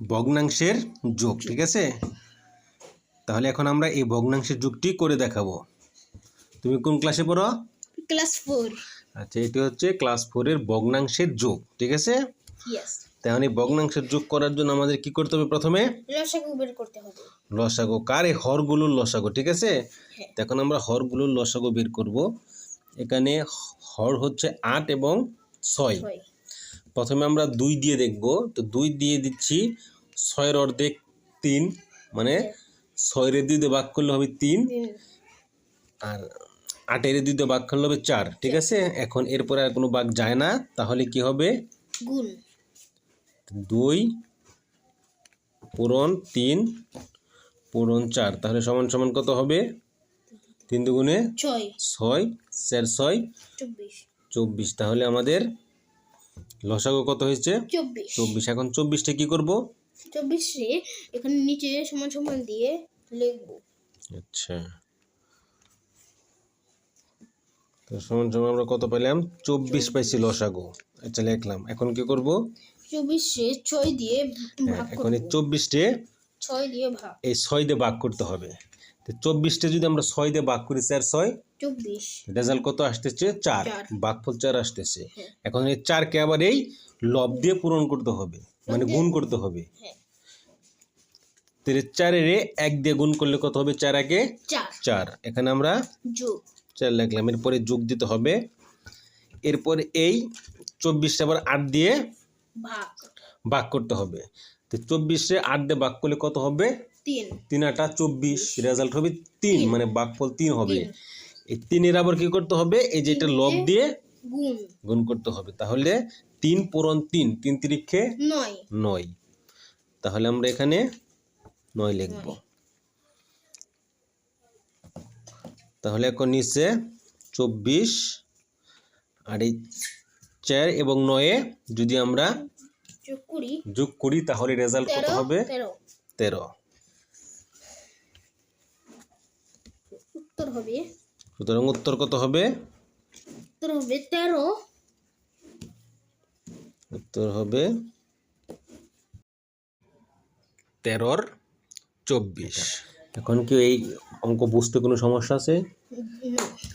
ভগ্নাংশের যোগ ঠিক আছে? তাহলে এখন আমরা এই ভগ্নাংশের যোগটি করে দেখাবো। তুমি কোন ক্লাসে পড়ো? ক্লাস ফোর আচ্ছা এটি হচ্ছে ক্লাস ফোরের ভগ্নাংশের যোগ ঠিক আছে? তাহলে এই ভগ্নাংশের যোগ করার জন্য আমাদের কি করতে হবে প্রথমে? লসাগু বের করতে হবে। লসাগু কার এই হরগুলোর লসাগু ঠিক আছে? হ্যাঁ। এখন আমরা হরগুলোর লসাগু বের করব। এখানে হর হচ্ছে আট এবং ছয়। প্রথমে আমরা দুই দিয়ে দেখব। তো দুই দিয়ে দিচ্ছি ছয়ের অর্ধেক তিন মানে ছয়ের দুই দিয়ে ভাগ করলে হবে তিন। আর আটের দুই দিয়ে ভাগ করলে হবে চার ঠিক আছে? এখন এরপরে আর কোনো ভাগ যায় না। তাহলে কি হবে? গুণ। দুই পূরণ তিন পূরণ চার। তাহলে সমান সমান কত হবে? তিন দুগুণে ছয়। ছয় চার ছয় চব্বিশ। চব্বিশ। তাহলে আমাদের লসাগু কত হয়েছে? চব্বিশ। চব্বিশ। এখন চব্বিশটা কি করব? চব্বিশে এখানে নিচে সমান সমান দিয়ে লিখব। আচ্ছা। তো সমান সমান আমরা কত পেলাম? চব্বিশ পাইছি লসাগু। আচ্ছা লিখলাম। এখন কি করব? চব্বিশে ছয় দিয়ে এখন করব। এই চব্বিশটে ছয় দিয়ে ভাগ। এই ছয় দিয়ে ভাগ করতে হবে। তো চব্বিশটা যদি আমরা ছয় দিয়ে ভাগ করি চার ছয়? চব্বিশ। রেজাল্ট কত আসতেছে? চার। ভাগফল চার আসতেছে। হ্যাঁ। এখন এই চারকে আবার এই লব দিয়ে পূরণ করতে হবে মানে গুণ করতে হবে। হ্যাঁ। তাহলে চারের এক দিয়ে গুণ করলে কত হবে? চার আগে চার। এখানে আমরা যোগ। চার লিখলাম। এরপরে যোগ দিতে হবে। এরপর এই চব্বিশটা আবার আট দিয়ে ভাগ। করতে হবে। তো চব্বিশে আট দিয়ে ভাগ করলে কত হবে? তিন। তিন আটা চব্বিশ। রেজাল্ট হবে তিন মানে ভাগফল তিন হবে। এই তিনের আবার কি করতে হবে? এই যেটা লব দিয়ে গুণ। করতে হবে। তাহলে তিন পূরণ তিন তিন তিরিক্ষে নয়। তাহলে আমরা এখানে নয় লিখব। তাহলে এখন নিচে চব্বিশ আর এই চার এবং নয়ে যদি আমরা যোগ করি তাহলে রেজাল্ট কত হবে? তেরো। তেরো। উত্তর হবে সুতরাং উত্তর কত হবে? উত্তর হবে তেরো। উত্তর হবে তেরোর চব্বিশ। এখন কি এই অঙ্ক বুঝতে কোনো সমস্যা আছে?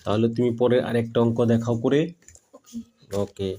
তাহলে তুমি পরে আরেকটা অঙ্ক দেখাও করে। ওকে